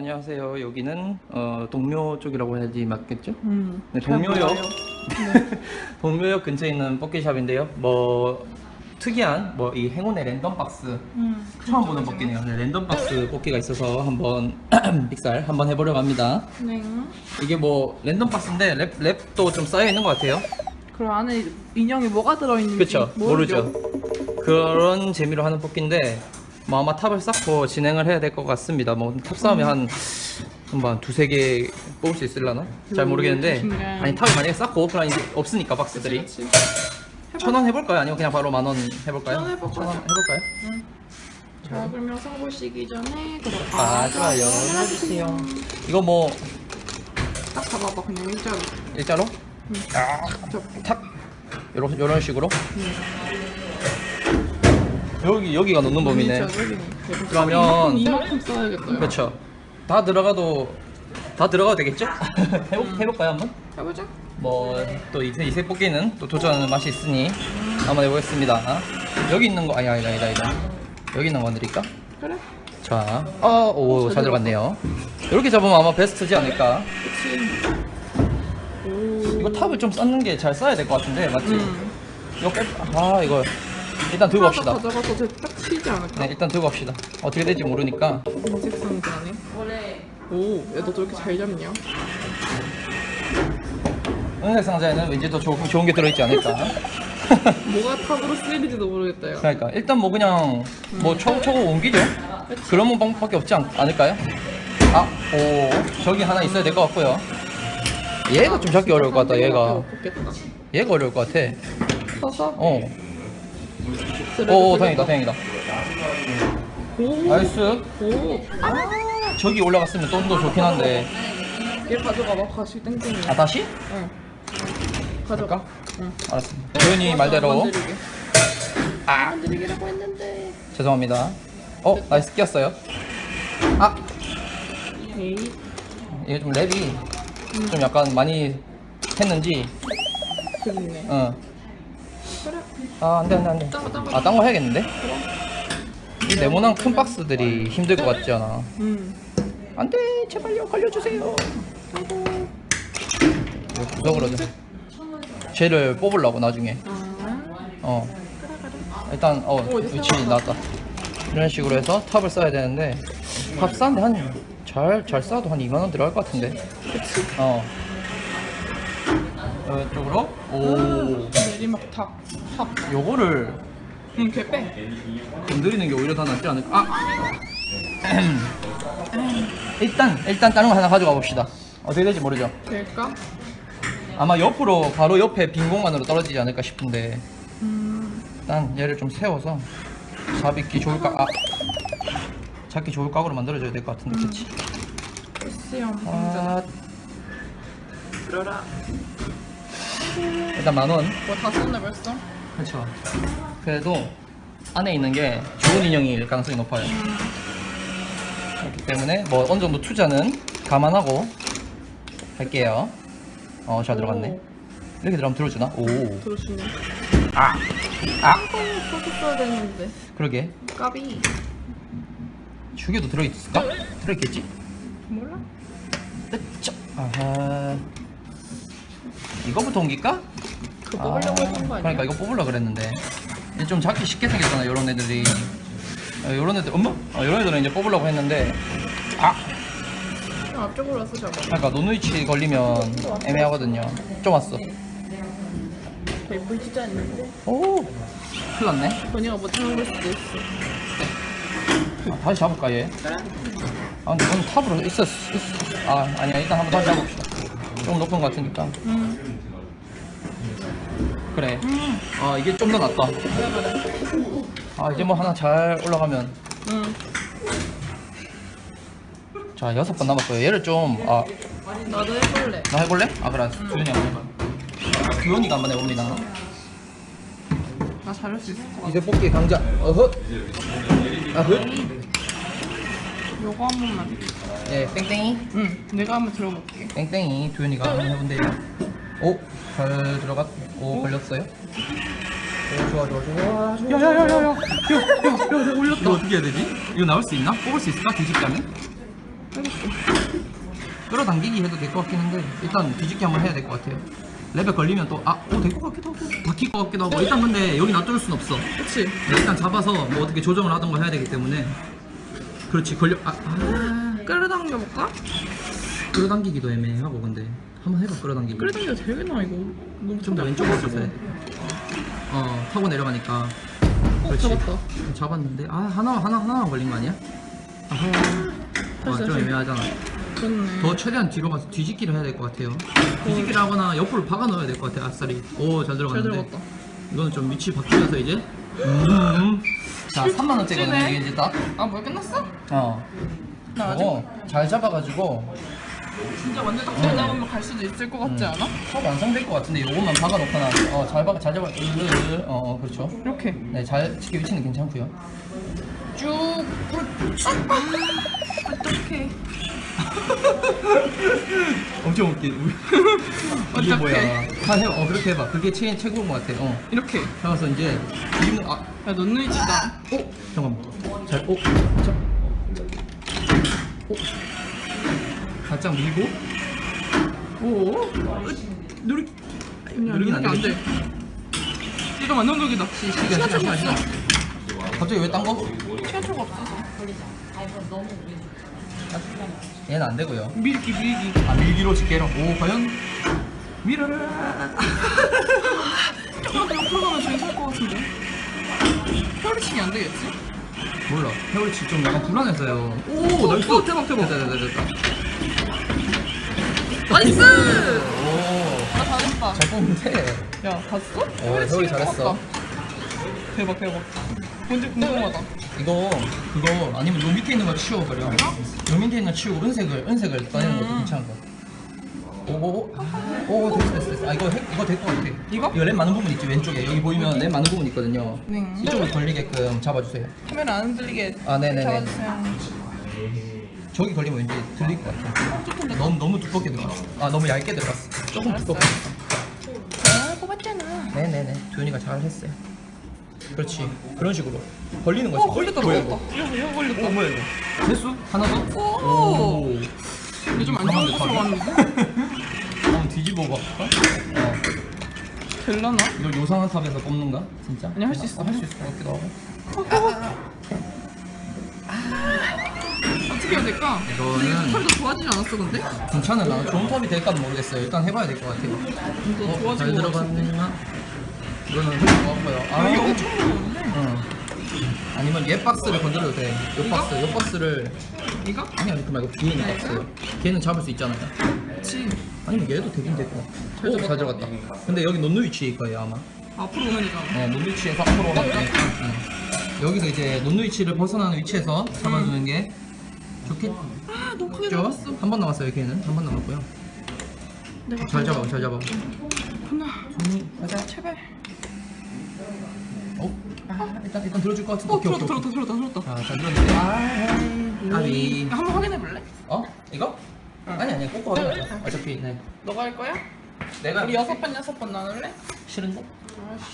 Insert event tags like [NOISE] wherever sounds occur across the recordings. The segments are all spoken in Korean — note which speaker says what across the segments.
Speaker 1: 안녕하세요. 여기는 어, 동묘 쪽이라고 해야지 맞겠죠?
Speaker 2: 음.
Speaker 1: 네,
Speaker 2: 잘
Speaker 1: 동묘역.
Speaker 2: 몰라요. [LAUGHS]
Speaker 1: 동묘역 근처에 있는 뽑기샵인데요. 뭐 특이한 뭐 이 행운의 랜덤 박스
Speaker 2: 음.
Speaker 1: 처음 보는 뽑기네요. 네, 랜덤 박스 뽑기가 있어서 한번 [CLEARS THROAT] 빅살 한번 해보려고 합니다.
Speaker 2: 네.
Speaker 1: 이게 뭐 랜덤 박스인데 랩, 랩도 좀 쌓여 있는 것 같아요.
Speaker 2: 그 안에 인형이 뭐가 들어있는지
Speaker 1: 그렇죠? 모르죠. 그런 재미로 하는 뽑기인데 뭐 아마 탑을 쌓고 진행을 해야 될 것 같습니다. 뭐탑 쌓으면 한 한번 두세 개 뽑을 수 있을라나? 잘 모르겠는데
Speaker 2: 신기해.
Speaker 1: 아니 탑을 만약에 쌓고 이제 없으니까 박스들이
Speaker 2: 그렇지.
Speaker 1: 천원 해볼까요? 아니면 그냥 바로 만 원 해볼까요?
Speaker 2: 천 원 해볼까요?
Speaker 1: 천원 해볼까요?
Speaker 2: 응. 자, 그럼 영상 보시기 전에
Speaker 1: 아 좋아요 눌러주세요. 이거 뭐
Speaker 2: 딱 잡아봐 그냥 일자로.
Speaker 1: 일자로
Speaker 2: 저,
Speaker 1: 탁 요런 요런 식으로 여기 여기가 놓는 범위네.
Speaker 2: 여기네.
Speaker 1: 그러면-
Speaker 2: 이만큼, 이만큼 써야겠다. 요
Speaker 1: 그렇죠. 다 들어가도 다 들어가도 되겠죠? [LAUGHS] 해볼, 해볼까요 한번?
Speaker 2: 해보자.
Speaker 1: 뭐 또 이세 이세 뽑기는 또 도전하는 맛이 있으니 한번 해보겠습니다. 여기 있는 거 아니 아니다 아니다 아니다. 여기 있는 거 건드릴까?
Speaker 2: 그래.
Speaker 1: 자, 어, 오, 잘 들어갔네요. 이렇게 잡으면 아마 베스트지 않을까?
Speaker 2: 그치. 오.
Speaker 1: 이거 탑을 좀 쌓는 게 잘 쌓아야 될 것 같은데, 맞지?
Speaker 2: 음.
Speaker 1: 이거 빼, 아, 이거 일단 들고 갑시다.
Speaker 2: 가져가서 딱 치지 않을까?
Speaker 1: 네, 일단 들고 갑시다. 어떻게 될지 모르니까.
Speaker 2: 인색 상자네. 오, 야, 너 저렇게 잘 잡냐?
Speaker 1: 은색 상자에는 왠지 더 좋은, 좋은 게 들어있지 않을까? [LAUGHS]
Speaker 2: 뭐가 탑으로 쓰일지도 모르겠다, 요
Speaker 1: 그러니까 일단 뭐 그냥 뭐 초고 초고 옮기죠. 그런 방법밖에 없지 않, 않을까요? 아, 오, 저기 하나 있어야 될 것 같고요. 얘가 좀 잡기 어려울 것 같다. 얘가
Speaker 2: 없겠다.
Speaker 1: 얘가 어려울 것 같아.
Speaker 2: 서서.
Speaker 1: 어,
Speaker 2: 드래그
Speaker 1: 오,
Speaker 2: 되겠다.
Speaker 1: 다행이다, 다행이다.
Speaker 2: 오.
Speaker 1: 나이스.
Speaker 2: 오. 아.
Speaker 1: 저기 올라갔으면 좀 더 좋긴 한데.
Speaker 2: 얘 가져가 봐. 가시 땡땡이.
Speaker 1: 아 다시?
Speaker 2: 응. 가져가. 응.
Speaker 1: 알았어. 조연이 말대로.
Speaker 2: 건드리게.
Speaker 1: 아,
Speaker 2: 건드리기라고 했는데.
Speaker 1: 죄송합니다. 어, 나이스 끼었어요. 아,
Speaker 2: 에이.
Speaker 1: 이게 좀 랩이 좀 약간 많이 했는지.
Speaker 2: 그렇네.
Speaker 1: 어.
Speaker 2: 그래.
Speaker 1: 아, 안 돼, 안 돼, 안 돼. 아, 딴 거 해야겠는데? 이 네모난 큰 박스들이 힘들 것 같지 않아?
Speaker 2: 응.
Speaker 1: 안 돼, 제발요, 걸려주세요. 이거 구석으로 좀. 쟤를 뽑으려고, 나중에.
Speaker 2: 아.
Speaker 1: 어. 일단, 어, 위치. 나왔다. 이런 식으로 해서 탑을 써야 되는데, 탑 쌓는데 한, 잘, 잘 쌓아도 한 2만원 들어갈 것 같은데.
Speaker 2: 그치.
Speaker 1: 어. 이쪽으로. 오.
Speaker 2: 내리막 탑. 탑.
Speaker 1: 요거를
Speaker 2: 응, 걔 빼.
Speaker 1: 건드리는 게 오히려 더 낫지 않을까? 아! [CLEARS THROAT] 일단 일단 다른 거 하나 가져가 봅시다. 어떻게 될지 모르죠.
Speaker 2: 될까?
Speaker 1: 아마 옆으로 바로 옆에 빈 공간으로 떨어지지 않을까 싶은데
Speaker 2: 음.
Speaker 1: 일단 얘를 좀 세워서 잡기 좋을 각, 아, 잡기 좋을 각으로 만들어줘야 될 것 같은데, 그렇지?
Speaker 2: 수염.
Speaker 1: 아,
Speaker 2: 들어라.
Speaker 1: 일단 만 원.
Speaker 2: 뭐다 썼네 벌써?
Speaker 1: 그렇죠. 그래도 안에 있는 게 좋은 인형일 가능성이 높아요. 그렇기 때문에 뭐 어느 정도 투자는 감안하고 할게요. 어, 잘 들어갔네.
Speaker 2: 오.
Speaker 1: 이렇게 들어가면 들어주나? 오.
Speaker 2: 들어주네.
Speaker 1: 아, 아,
Speaker 2: 어, 써야 되는데.
Speaker 1: 그러게.
Speaker 2: 까비.
Speaker 1: 죽여도 들어있을까? 들어있겠지?
Speaker 2: 몰라?
Speaker 1: 으쌰. 아하. 이거부터 옮길까?
Speaker 2: 그거 뽑으려고 했던 거 아니야?
Speaker 1: 그러니까 이거 뽑으려 그랬는데 이게 좀 잡기 쉽게 생겼잖아 이런 애들이 어, 이런 애들 엄마? 어, 이런 애들은 이제 뽑으려고 했는데 아
Speaker 2: 아, 앞쪽으로 와서 잡아.
Speaker 1: 그러니까 노노이치 걸리면 애매하거든요 좀 왔어
Speaker 2: 예쁘지도 않는데?
Speaker 1: 오 큰일 났네
Speaker 2: 번이가 못하는 걸 수도 있어.
Speaker 1: 아, 다시 잡을까 얘? 아 근데 오늘 탑으로 있었, 있었 아 아니야 일단 한번 다시 잡읍시다 좀 높은 것 같으니까
Speaker 2: 응.
Speaker 1: 그래 아 이게 좀 더 낫다. 아 이제 뭐 하나 잘 올라가면
Speaker 2: 응.
Speaker 1: 자 여섯 번 남았고요 얘를 좀아
Speaker 2: 나도 해볼래.
Speaker 1: 나 해볼래? 아 그래 두현이 한번 해봐 두현이가 한번 해봅니다
Speaker 2: 나 잘할 수 있을 것 같아.
Speaker 1: 이제 뽑기 강자 어헛 아헛
Speaker 2: 요거 한 번만.
Speaker 1: 예 땡땡이
Speaker 2: 응. 내가 한번 들어볼게.
Speaker 1: 땡땡이 두현이가 한번 해본대요 오 잘 들어갔 오 걸렸어요 오 좋아 좋아 좋아 야야야야야 야 야 야 내가 올렸다 이거 어떻게 해야 되지? 이거 나올 수 있나? 뽑을 수 있을까? 뒤집자면? 끌어당기기 해도 될 것 같긴 한데 일단 뒤집기 한번 해야 될 것 같아요 레벨 걸리면 또 아 오 될 것 같기도 하고 바뀔 것 같기도 하고 일단 근데 여기 놔둘 순 없어
Speaker 2: 그치?
Speaker 1: 네, 일단 잡아서 뭐 어떻게 조정을 하던가 해야 되기 때문에 그렇지 걸려 아, 아
Speaker 2: 끌어당겨 볼까?
Speaker 1: 끌어당기기도 애매하고 근데 한번 해봐 끌어당기기
Speaker 2: 끌어당겨 되겠나 이거? 너무
Speaker 1: 좀 더 왼쪽으로 돼. 어 타고 내려가니까
Speaker 2: 어,
Speaker 1: 그렇지.
Speaker 2: 잡았다.
Speaker 1: 잡았는데 아 하나 하나 하나만 걸린 거 아니야? 아하 아,
Speaker 2: 다시,
Speaker 1: 좀
Speaker 2: 다시.
Speaker 1: 애매하잖아
Speaker 2: 그렇네.
Speaker 1: 더 최대한 뒤로 가서 뒤집기를 해야 될 것 같아요 뒤집기를 하거나 옆으로 박아 넣어야 될 것 같아 아싸리
Speaker 2: 오잘잘
Speaker 1: 들어갔는데
Speaker 2: 들어갔다.
Speaker 1: 이거는 좀 위치 바뀌어서 이제 음. 자 3만원짜리거든요
Speaker 2: 찌네.
Speaker 1: 이게 이제 딱.
Speaker 2: 아 뭐야 끝났어?
Speaker 1: 어.
Speaker 2: 나 아직
Speaker 1: 저거 잘 잡아가지고.
Speaker 2: 진짜 완전 딱 되나보면 갈 수도 있을 것 같지 않아?
Speaker 1: top 완성될 것 같은데 요것만 박아놓거나. 어 잘 박아 잘 잡아. 으르르 어, 어 그렇죠.
Speaker 2: 이렇게.
Speaker 1: 네 잘 지키 위치는 괜찮고요.
Speaker 2: 쭉 어떡해 [LAUGHS]
Speaker 1: 엄청 웃기 [LAUGHS] 이게
Speaker 2: 어떡해.
Speaker 1: 뭐야 다 해봐. 어 그렇게 해봐. 그게 최, 최고인 것 같아. 어.
Speaker 2: 이렇게.
Speaker 1: 잡아서 이제 이모 아.
Speaker 2: 야 너는 이지다.
Speaker 1: 오! 잠깐만. 잘 오! 자. 오! 살짝 밀고. 오! 누르 누르긴 안 되겠지?
Speaker 2: 이거 완전 독이다
Speaker 1: 시간 시간 시간 시간 갑자기 왜 딴 거?
Speaker 2: 시간 초가 없어서
Speaker 1: 얘는 안 되고요.
Speaker 2: 밀기 밀기.
Speaker 1: 아 밀기로 집게로 오 과연? 밀어라. [LAUGHS]
Speaker 2: 조금만 더 옆으로 가면 저기 살것 같은데. 혈리칭이 안 되겠지?
Speaker 1: 몰라. 헤어리치 좀 약간 불안해서요. 오 나이스.
Speaker 2: 오, 대박, 대박.
Speaker 1: 됐다 됐다 됐다.
Speaker 2: 나이스!
Speaker 1: 오잘
Speaker 2: 나 잘했다.
Speaker 1: 뽑는데?
Speaker 2: 야 봤어?
Speaker 1: 어, 혈리 잘했어.
Speaker 2: 대박 대박 뭔지 궁금하다.
Speaker 1: 이거 그거 아니면 요 밑에 있는 거 치워버려. 요 밑에 있는 거 치우고 은색을 은색을 꺼내는 것도
Speaker 2: 음.
Speaker 1: 괜찮은 거 오오오. 오 됐어 됐어 됐어. 아 이거 해, 이거 될 것 같아.
Speaker 2: 이거?
Speaker 1: 이거 램 많은 부분 있지 왼쪽에. 여기 보이면 램 많은 부분 있거든요.
Speaker 2: 네.
Speaker 1: 이쪽으로 걸리게끔 잡아주세요.
Speaker 2: 카메라 안 흔들리게
Speaker 1: 아 네네네.
Speaker 2: 잡아주세요.
Speaker 1: 저기 걸리면 왠지 들릴 것 같아.
Speaker 2: 조금 더
Speaker 1: 너무 너무 두껍게 들어갔어 아 너무 얇게 들어갔어. 조금. 두껍게.
Speaker 2: 잘 뽑았잖아.
Speaker 1: 네네네. 도현이가 잘 했어요 그렇지 그런 식으로 걸리는 거지
Speaker 2: 어 걸렸다
Speaker 1: 뭐야,
Speaker 2: 걸렸다 이거 이거
Speaker 1: 이거?
Speaker 2: 걸렸다
Speaker 1: 어 뭐야 이거 됐어? 하나 더?
Speaker 2: 오. 근데 좀 안 좋은
Speaker 1: 가게?
Speaker 2: 갔는데? [LAUGHS]
Speaker 1: 한번 뒤집어 볼까? 어
Speaker 2: 될라나?
Speaker 1: 이걸 요상한 탑에서 뽑는가? 진짜?
Speaker 2: 아니, 할 수 있어.
Speaker 1: 할 수 있을 것 같기도 하고
Speaker 2: 어떻게 해야 될까?
Speaker 1: 이거는
Speaker 2: 털도 좋아지지 않았어 근데?
Speaker 1: 괜찮은 나 좋은 탑이 될까는 모르겠어요 일단 해봐야 될 것 같아요
Speaker 2: 더
Speaker 1: 어,
Speaker 2: 좋아진 잘것 같은데
Speaker 1: 들어갔나? 이거는 흘릴 것 같고요
Speaker 2: 아 이거 엄청 무거운데?
Speaker 1: 응. 아니면 얘 박스를 건드려도 돼. 요? 박스, 요 박스를
Speaker 2: 이거?
Speaker 1: 아니 아니 그 말고 뒤에 있는 박스. 걔는 잡을 수 있잖아요.
Speaker 2: 그치
Speaker 1: 아니면 얘도 되긴.
Speaker 2: 잘
Speaker 1: 오. 잘 들어갔다. 근데 여기 놓는 위치일 거예요 아마.
Speaker 2: 앞으로 오면 되잖아
Speaker 1: 네, 놓는 위치에서 앞으로 오면 되니까. 응. 여기서 이제 놓는 위치를 벗어나는 위치에서 잡아주는 게 좋겠죠?
Speaker 2: 아 너무 크게 잡았어
Speaker 1: 한 번 남았어요 걔는 한 번 남았고요.
Speaker 2: 내가
Speaker 1: 잘 잡아, 잘 잡아.
Speaker 2: 하나
Speaker 1: 손이 가자.
Speaker 2: 제발
Speaker 1: 어? 아, 일단 일단 들어줄 것 같은데.
Speaker 2: 어
Speaker 1: 오케이,
Speaker 2: 들었다
Speaker 1: 오케이,
Speaker 2: 들었다. 들었다 들었다
Speaker 1: 아, 잘 들었는데. 아, 아비.
Speaker 2: 한번 확인해 볼래?
Speaker 1: 어? 이거? 아니 아니 꼬꼬 하자. 어차피 네.
Speaker 2: 너가 할 거야?
Speaker 1: 내가
Speaker 2: 우리 여섯 번 여섯 번 나눌래?
Speaker 1: 싫은데?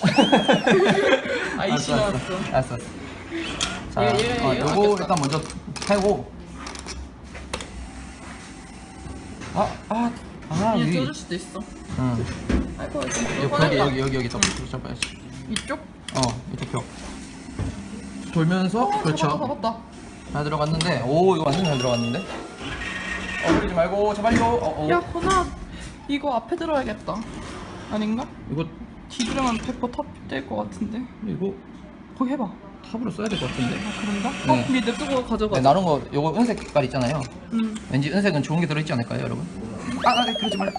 Speaker 1: [LAUGHS]
Speaker 2: 아이씨
Speaker 1: 알았어,
Speaker 2: 나왔어
Speaker 1: 알았어. 자,
Speaker 2: 얘, 얘,
Speaker 1: 어,
Speaker 2: 얘
Speaker 1: 요거
Speaker 2: 아꼈다.
Speaker 1: 일단 먼저 패고. 아, 아, 아,
Speaker 2: 그냥
Speaker 1: 여기.
Speaker 2: 쪄줄 수도 있어
Speaker 1: 응.
Speaker 2: 아이고
Speaker 1: 여기, 여기, 여기, 여기, 여기 잡, 잡아야지.
Speaker 2: 이쪽?
Speaker 1: 어, 이쪽 벽. 돌면서,
Speaker 2: 어,
Speaker 1: 그렇죠.
Speaker 2: 잡았다 잡았다
Speaker 1: 잘 들어갔는데, 오, 이거 완전 잘 들어갔는데. 어, 그러지 말고, 제발요. 어, 어.
Speaker 2: 야 건아 이거 앞에 들어야겠다 아닌가?
Speaker 1: 이거,
Speaker 2: 뒤들으면 100% 탑될 것 같은데
Speaker 1: 이거
Speaker 2: 거기 해봐
Speaker 1: 탑으로 써야 될 것 같은데.
Speaker 2: 아 그런가?
Speaker 1: 네.
Speaker 2: 어? 밑에 뜨고 가져가
Speaker 1: 네, 나른 거, 요거 은색 색깔 있잖아요.
Speaker 2: 응
Speaker 1: 왠지 은색은 좋은 게 들어있지 않을까요, 여러분? 아, 아, 네, 그러지 말라.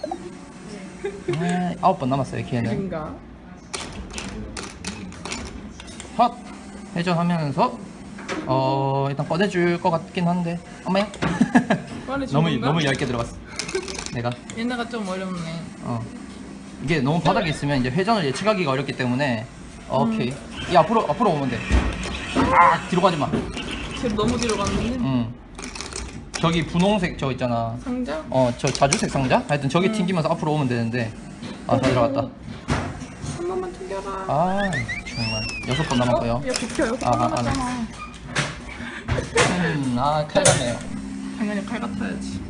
Speaker 1: 아, 아홉 번 남았어요, 기회는.
Speaker 2: 그런가?
Speaker 1: 헛! 회전하면서, 어, 일단 꺼내줄 것 같긴 한데. 엄마야? 너무? 너무 얇게 들어갔어. 내가.
Speaker 2: 얘네가 좀 어렵네
Speaker 1: 어. 이게 너무 바닥에 있으면 이제 회전을 예측하기가 어렵기 때문에, 오케이. 이 앞으로, 앞으로 오면 돼. 아, 뒤로 가지 마.
Speaker 2: 쟤 너무 뒤로 갔는데
Speaker 1: 응. 저기 분홍색 저 있잖아.
Speaker 2: 상자?
Speaker 1: 어, 저 자주색 상자? 하여튼 저기
Speaker 2: 음.
Speaker 1: 튕기면서 앞으로 오면 되는데. 아, 잘 들어갔다.
Speaker 2: 한 번만 튕겨라
Speaker 1: 아 여섯 번 남았고요.
Speaker 2: 어? 야 비켜 여기
Speaker 1: 아, 아,
Speaker 2: 아,
Speaker 1: 아,
Speaker 2: 남았잖아
Speaker 1: 음, 아 큰일 났네요.
Speaker 2: 당연히 칼 같아야지.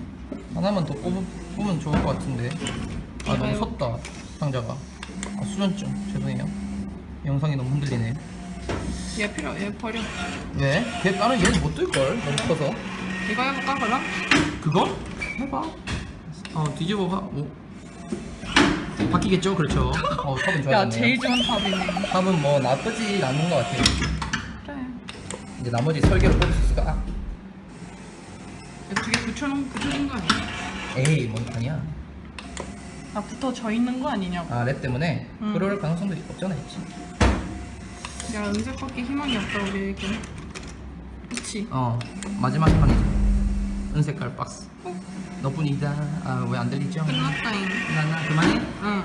Speaker 1: 하나만 더 뽑으, 뽑으면 좋을 것 같은데 아 너무 섰다 상자가 아, 수전증 죄송해요 영상이 너무 흔들리네
Speaker 2: 얘 필요, 얘 버려.
Speaker 1: 왜? 걔 나는 얘는 못 뜰걸 너무 커서
Speaker 2: 이거 해볼까 그럼?
Speaker 1: 그거? 해봐 어 뒤집어 봐 뭐. 바뀌겠죠? 그렇죠 [LAUGHS] 어 탑은
Speaker 2: 야
Speaker 1: 좋아졌네요
Speaker 2: 제일 좋은 탑이네.
Speaker 1: 탑은 뭐 나쁘지 않은 것 같아요
Speaker 2: 그래.
Speaker 1: 이제 나머지 설계를 뽑을 수 있을까? 아,
Speaker 2: 두개 붙여놓은 붙여준 거 아니야?
Speaker 1: 에이 뭔 아니야
Speaker 2: 아 붙어 져 있는 거 아니냐고.
Speaker 1: 아 랩 때문에
Speaker 2: 음.
Speaker 1: 그럴 가능성도 없잖아 있지
Speaker 2: 야 은색밖에 희망이 없다 우리에게. 그치?
Speaker 1: 어 마지막 판이지 은색깔 박스 너뿐이다 아 왜 안 들리죠?
Speaker 2: 끝났다잉.
Speaker 1: 나나 그만해?
Speaker 2: 응.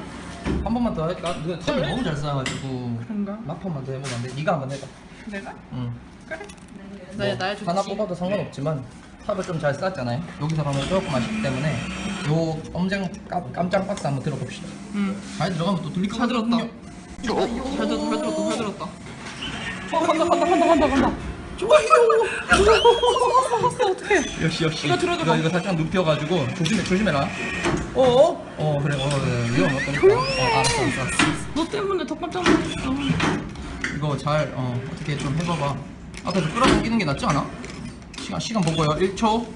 Speaker 1: 한 번만 더 할까? 탑을 너무 잘 쌓아가지고
Speaker 2: 그런가?
Speaker 1: 한 판만 더 해보면 안 돼? 네가 한번 해봐
Speaker 2: 내가?
Speaker 1: 응
Speaker 2: 그래.
Speaker 1: 뭐,
Speaker 2: 나야 나야 좋지.
Speaker 1: 하나 뽑아도 상관없지만 탑을 좀 잘 쌓았잖아요 여기서 가면 조금 아쉽기 때문에 요 엄청 깜, 깜짝 박스 한번 들어봅시다
Speaker 2: 응.
Speaker 1: 잘 들어가면 또 들릴 것
Speaker 2: 잘 들었다. 잘 들었다. 잘 들었다. 잘 들었다.
Speaker 1: 어 간다 간다 간다 간다 간다
Speaker 2: 어떡해.
Speaker 1: 역시 역시
Speaker 2: 이거 들어줘
Speaker 1: 이거,
Speaker 2: 봐.
Speaker 1: 이거 살짝 눕혀가지고 조심해 조심해라 어어? 어 그래 어 그래 위험 없다니까 어 알았어 알았어 알았어
Speaker 2: 너 때문에 더 깜짝 놀랐어.
Speaker 1: 이거 잘 어, 어떻게 좀 해봐봐 앞에서 끌어당기는 게 낫지 않아? 시간 시간 보고요 1초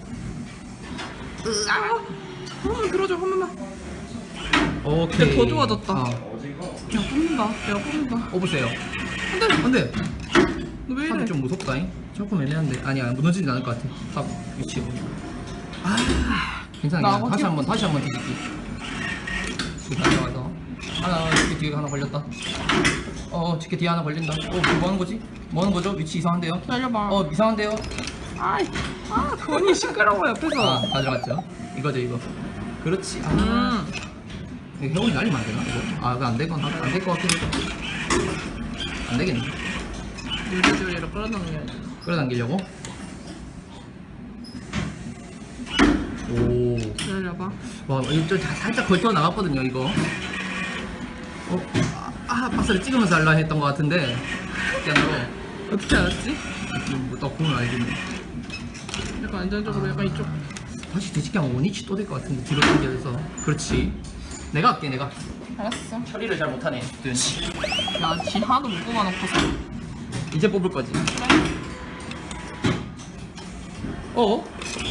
Speaker 2: 한 번만 들어줘 한 번만.
Speaker 1: 오케이
Speaker 2: 근데 더 좋아졌다.
Speaker 1: 어,
Speaker 2: 야 뽑는다. 야 뽑는다.
Speaker 1: 뽑으세요
Speaker 2: 안돼.
Speaker 1: 안돼
Speaker 2: 너 왜 이래?
Speaker 1: 탑이 좀 무섭다잉 조금 애매한데 아니야 무너지진 않을 것 같아 탑 위치 아 괜찮아
Speaker 2: 나.
Speaker 1: 다시 한번 다시 한번 뒤집기 다녀와서 하나 지게 뒤에 하나 걸렸다 어 지게 뒤에 하나 걸린다 어 뭐 하는 거지? 뭐 하는 거죠? 위치 이상한데요?
Speaker 2: 기다려봐.
Speaker 1: 어 이상한데요?
Speaker 2: 아이. 아 돈이 시끄러워 옆에서.
Speaker 1: 아, 다 들어갔죠? 이거죠, 이거. 그렇지. 아,
Speaker 2: 음.
Speaker 1: 이거 회오리 날리면 안 되나, 이거? 아, 안 되건, 안 될 것 같긴 해. 안 되겠네.
Speaker 2: 요리조리로 끌어당겨야지.
Speaker 1: 끌어당기려고. 오.
Speaker 2: 기다려봐.
Speaker 1: 와, 이거 좀 자- 살짝 걸쳐 나갔거든요, 이거. 어, 아, 아, 박스를 찍으면서 하려 했던 것 같은데. 진짜로.
Speaker 2: 어떻게 알았지?
Speaker 1: 뭐딱 보면 알겠네.
Speaker 2: 약간 안전적으로 약간 이쪽.
Speaker 1: 다시 뒤집기 하면 원위치 또 될 것 같은데, 뒤로 당겨서. 그렇지. 내가 할게, 내가.
Speaker 2: 알았어.
Speaker 1: 처리를 잘 못하네, 든
Speaker 2: 야, 지 하나도 못 뽑아놓고서.
Speaker 1: 이제 뽑을 거지. 어?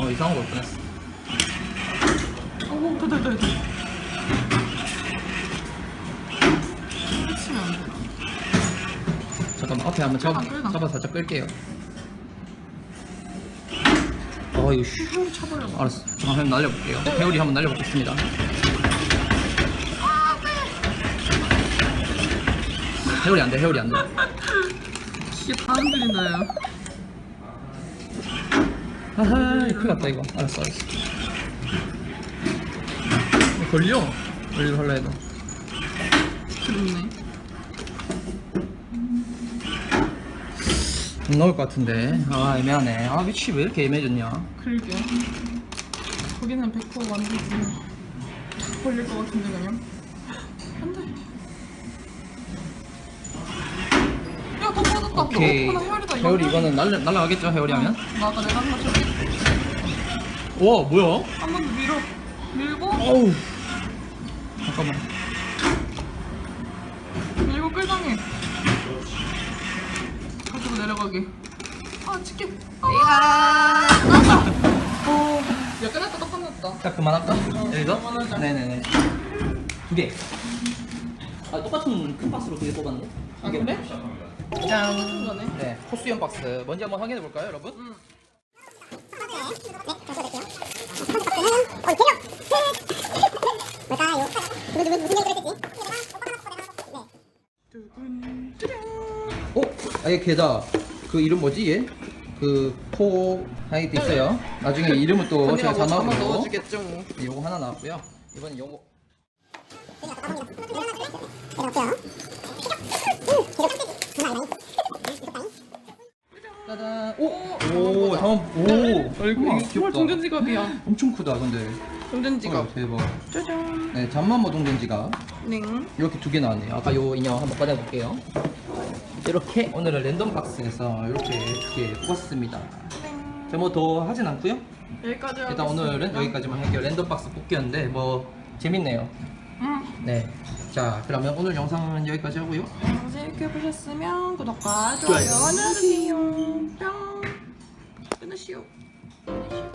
Speaker 1: 어 이상한 걸 뻔했어.
Speaker 2: 오, 됐다, 됐다, 됐다. 치면 안 돼.
Speaker 1: 잠깐만 앞에 한번 잡아
Speaker 2: 끌어, 끌어.
Speaker 1: 잡아 살짝 끌게요. 어 이거 쉬.
Speaker 2: 형 쳐버려봐.
Speaker 1: 알았어. 잠깐 한번 날려볼게요. 배우리 한번 날려보겠습니다. 해오리 안 돼, 해오리 안 돼. [LAUGHS]
Speaker 2: 이게 다 흔들린다, 야.
Speaker 1: 하하, 큰일 났다, 이거. 알았어, 알았어. 어, 걸려. 걸리고 할라 해도.
Speaker 2: 그렇네.
Speaker 1: 안 나올 것 같은데. 아, 애매하네. 아, 위치 왜 이렇게 애매해졌냐.
Speaker 2: 그러게. 거기는 100% 완전히 걸릴 것 같은데, 그냥. 안 돼. 빠졌다.
Speaker 1: 오케이.
Speaker 2: 어, 나 헤어리다, 이거.
Speaker 1: 해오리 이거는 날라, 날라가겠죠, 해오리 하면?
Speaker 2: 나 아까 내가 한번
Speaker 1: 쳐와 뭐야?
Speaker 2: 한번더 밀어. 밀고,
Speaker 1: 어우 잠깐만
Speaker 2: 밀고 끌당해. 가지고 내려가게. 아, 치킨. 아! 어, 야, 끝났다, 또 끝났다.
Speaker 1: 딱 그만할까? 여기서?
Speaker 2: 그만하자.
Speaker 1: 네네네 두 개 아 똑같은 큰 박스로 두 개 뽑았네
Speaker 2: 아, 그래?
Speaker 1: 짠.
Speaker 2: 네,
Speaker 1: 코스형 박스 먼저 한번 확인해 볼까요 여러분?
Speaker 2: 뚜령.
Speaker 1: 어? 아얘 걔다 그 이름 뭐지 얘? 그포 하이트 있어요 나중에 이름은 또 제가
Speaker 2: 다뭐
Speaker 1: 나오고
Speaker 2: 넣어주겠죠, 뭐.
Speaker 1: 네, 요거 하나 나왔고요 이번엔 요거 짜잔 오! 오 다음 오
Speaker 2: 얼굴이
Speaker 1: 우와,
Speaker 2: 정말
Speaker 1: 귀엽다.
Speaker 2: 동전지갑이야.
Speaker 1: 엄청 크다 근데
Speaker 2: 동전지갑.
Speaker 1: 어, 대박
Speaker 2: 짜잔.
Speaker 1: 네 잠만보 동전지갑
Speaker 2: 네.
Speaker 1: 이렇게 두 개 나왔네요 아까 요 인형 한번 꺼내볼게요 이렇게 오늘은 랜덤 박스에서 이렇게 두개 뽑았습니다 제가 뭐더 하진 않고요.
Speaker 2: 여기까지
Speaker 1: 일단 오늘은 여기까지만 할게요. 랜덤 박스 뽑기였는데 뭐 재밌네요.
Speaker 2: 응.
Speaker 1: 네. 자 그러면 오늘 영상은 여기까지 하고요.
Speaker 2: 영상 재밌게 보셨으면 구독과
Speaker 1: 좋아요.
Speaker 2: 좋아요 눌러주세요. 뿅. 話を。